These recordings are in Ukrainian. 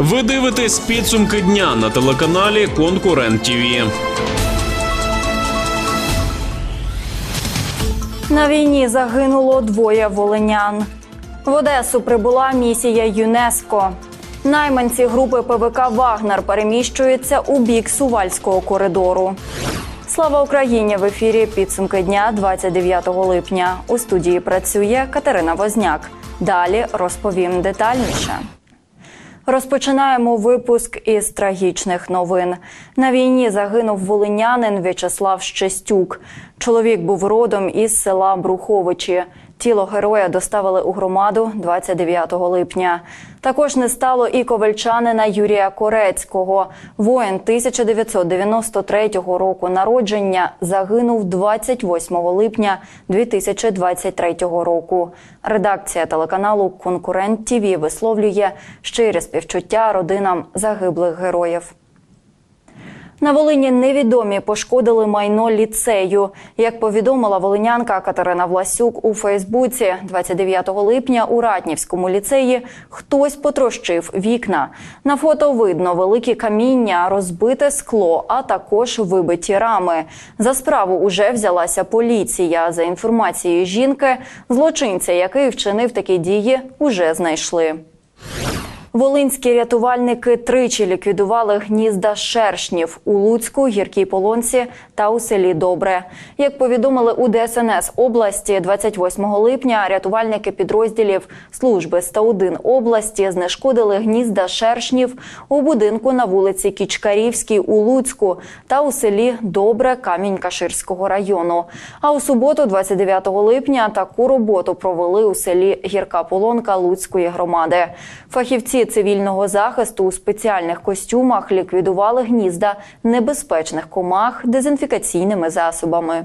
Ви дивитесь підсумки дня на телеканалі Конкурент ТІВІ. На війні загинуло двоє волинян. В Одесу прибула місія ЮНЕСКО. Найманці групи ПВК Вагнер переміщуються у бік Сувальського коридору. Слава Україні! В ефірі підсумки дня 29 липня. У студії працює Катерина Возняк. Далі розповім детальніше. Розпочинаємо випуск із трагічних новин. На війні загинув волинянин В'ячеслав Щестюк. Чоловік був родом із села Бруховичі. Тіло героя доставили у громаду 29 липня. Також не стало і ковальчанина Юрія Корецького. Воїн 1993 року народження загинув 28 липня 2023 року. Редакція телеканалу Конкурент ТІВІ висловлює щирі співчуття родинам загиблих героїв. На Волині невідомі пошкодили майно ліцею. Як повідомила волинянка Катерина Власюк у Фейсбуці, 29 липня у Ратнівському ліцеї хтось потрощив вікна. На фото видно великі каміння, розбите скло, а також вибиті рами. За справу уже взялася поліція. За інформацією жінки, злочинця, який вчинив такі дії, уже знайшли. Волинські рятувальники тричі ліквідували гнізда шершнів у Луцьку, гіркій полонці та у селі Добре. Як повідомили у ДСНС області, 28 липня рятувальники підрозділів служби 101 області знешкодили гнізда шершнів у будинку на вулиці Кічкарівській у Луцьку та у селі Добре Камінь-Каширського району. А у суботу, 29 липня, таку роботу провели у селі Гірка Полонка Луцької громади. Фахівці цивільного захисту у спеціальних костюмах ліквідували гнізда небезпечних комах дезінфікаційними засобами.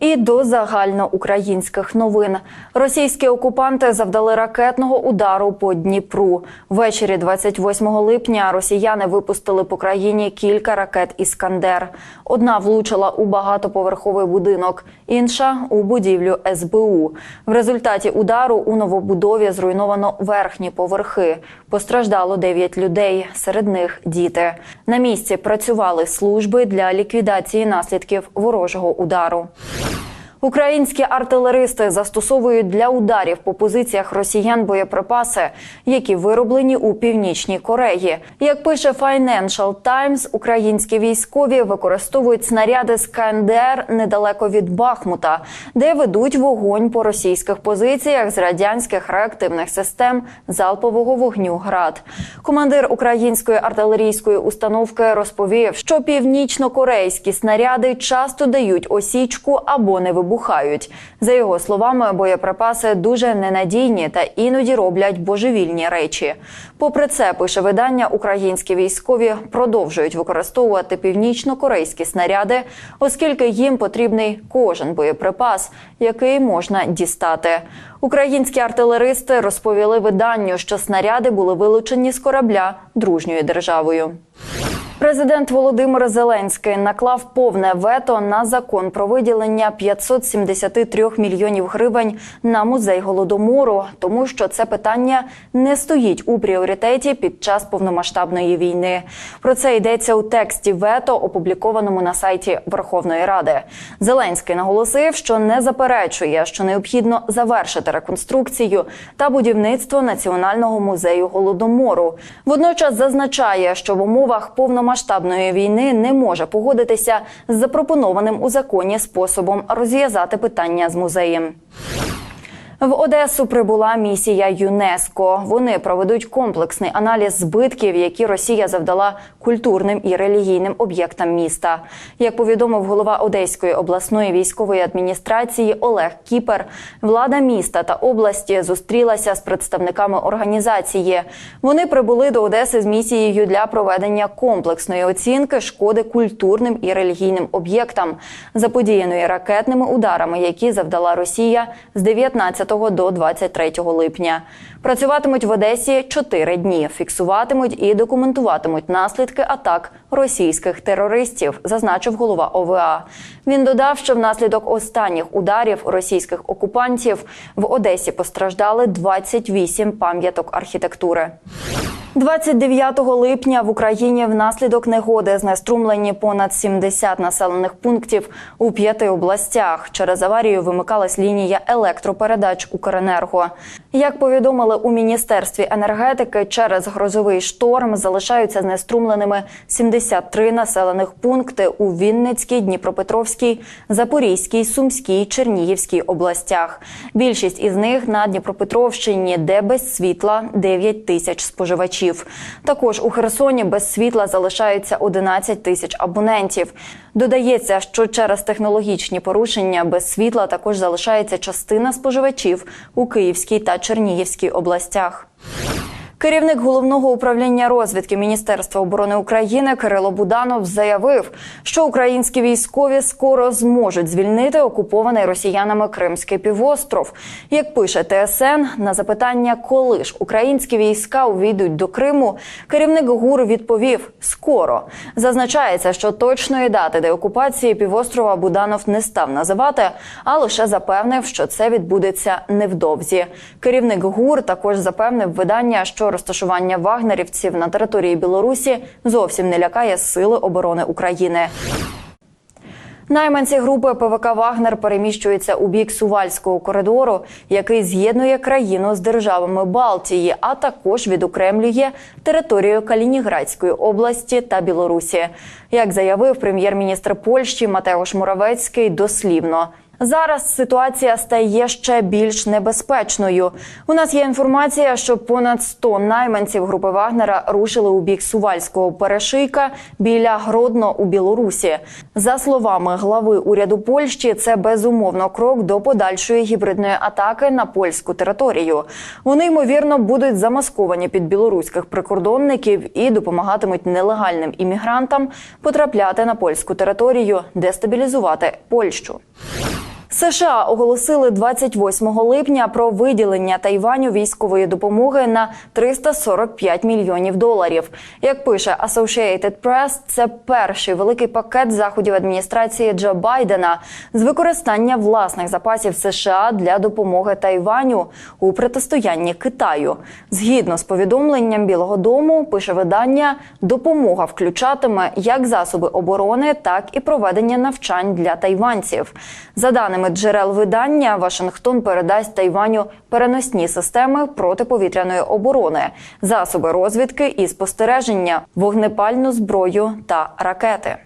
І до загальноукраїнських новин російські окупанти завдали ракетного удару по Дніпру. Ввечері 28 липня росіяни випустили по країні кілька ракет Іскандер. Одна влучила у багатоповерховий будинок, інша у будівлю СБУ. В результаті удару у новобудові зруйновано верхні поверхи. Постраждало 9 людей, серед них діти. На місці працювали служби для ліквідації наслідків ворожого удару. Українські артилеристи застосовують для ударів по позиціях росіян боєприпаси, які вироблені у північній Кореї. Як пише Financial Times, українські військові використовують снаряди з КНДР недалеко від Бахмута, де ведуть вогонь по російських позиціях з радянських реактивних систем залпового вогню ГРАД. Командир української артилерійської установки розповів, що північно-корейські снаряди часто дають осічку або не вибухають. За його словами, боєприпаси дуже ненадійні та іноді роблять божевільні речі. Попри це, пише видання, українські військові продовжують використовувати північно-корейські снаряди, оскільки їм потрібний кожен боєприпас, який можна дістати. Українські артилеристи розповіли виданню, що снаряди були вилучені з корабля дружньою державою. Президент Володимир Зеленський наклав повне вето на закон про виділення 573 мільйонів гривень на музей голодомору, тому що це питання не стоїть у пріоритеті під час повномасштабної війни. Про це йдеться у тексті вето, опублікованому на сайті Верховної Ради. Зеленський наголосив, що не заперечує, що необхідно завершити реконструкцію та будівництво національного музею голодомору. Водночас зазначає, що в умовах повномасштабної повномасштабної війни не може погодитися з запропонованим у законі способом розв'язати питання з музеєм. В Одесу прибула місія ЮНЕСКО. Вони проведуть комплексний аналіз збитків, які Росія завдала культурним і релігійним об'єктам міста. Як повідомив голова Одеської обласної військової адміністрації Олег Кіпер, влада міста та області зустрілася з представниками організації. Вони прибули до Одеси з місією для проведення комплексної оцінки шкоди культурним і релігійним об'єктам, заподіяної ракетними ударами, які завдала Росія з 19 до 23 липня. Працюватимуть в Одесі чотири дні, фіксуватимуть і документуватимуть наслідки атак російських терористів, зазначив голова ОВА. Він додав, що внаслідок останніх ударів російських окупантів в Одесі постраждали 28 пам'яток архітектури. 29 липня в Україні внаслідок негоди знеструмлені понад 70 населених пунктів у п'яти областях. Через аварію вимикалась лінія електропередач Укренерго. Як повідомили у міністерстві енергетики, через грозовий шторм залишаються знеструмленими 73 населених пункти у Вінницькій, Дніпропетровській, Запорізькій, Сумській, Чернігівській областях. Більшість із них на Дніпропетровщині, де без світла 9 тисяч споживачів. Також у Херсоні без світла залишаються 11 тисяч абонентів. Додається, що через технологічні порушення без світла також залишається частина споживачів у Київській та Чернігівській областях. Керівник головного управління розвідки Міністерства оборони України Кирило Буданов заявив, що українські військові скоро зможуть звільнити окупований росіянами Кримський півостров. Як пише ТСН, на запитання, коли ж українські війська увійдуть до Криму, керівник ГУР відповів скоро. Зазначається, що точної дати деокупації півострова Буданов не став називати, а лише запевнив, що це відбудеться невдовзі. Керівник ГУР також запевнив видання, що розташування вагнерівців на території Білорусі зовсім не лякає сили оборони України. Найманці групи ПВК Вагнер переміщуються у бік Сувальського коридору, який з'єднує країну з державами Балтії, а також відокремлює територію Калініградської області та Білорусі. Як заявив прем'єр-міністр Польщі Матеуш Моравецький, дослівно. Зараз ситуація стає ще більш небезпечною. У нас є інформація, що понад 100 найманців групи Вагнера рушили у бік Сувальського перешийка біля Гродно у Білорусі. За словами глави уряду Польщі, це безумовно крок до подальшої гібридної атаки на польську територію. Вони ймовірно будуть замасковані під білоруських прикордонників і допомагатимуть нелегальним іммігрантам потрапляти на польську територію, дестабілізувати Польщу. США оголосили 28 липня про виділення Тайваню військової допомоги на 345 мільйонів доларів. Як пише Associated Press, це перший великий пакет заходів адміністрації Джо Байдена з використання власних запасів США для допомоги Тайваню у протистоянні Китаю. Згідно з повідомленням Білого Дому, пише видання, допомога включатиме як засоби оборони, так і проведення навчань для тайванців. За даними джерел видання, Вашингтон передасть Тайваню переносні системи протиповітряної оборони, засоби розвідки і спостереження, вогнепальну зброю та ракети.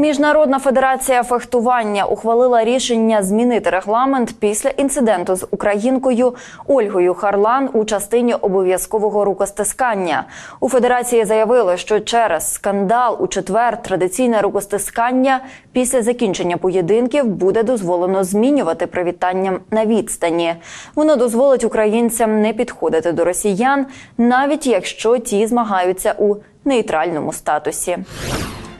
Міжнародна федерація фехтування ухвалила рішення змінити регламент після інциденту з українкою Ольгою Харлан у частині обов'язкового рукостискання. У федерації заявили, що через скандал у четвер традиційне рукостискання після закінчення поєдинків буде дозволено змінювати привітанням на відстані. Воно дозволить українцям не підходити до росіян, навіть якщо ті змагаються у нейтральному статусі.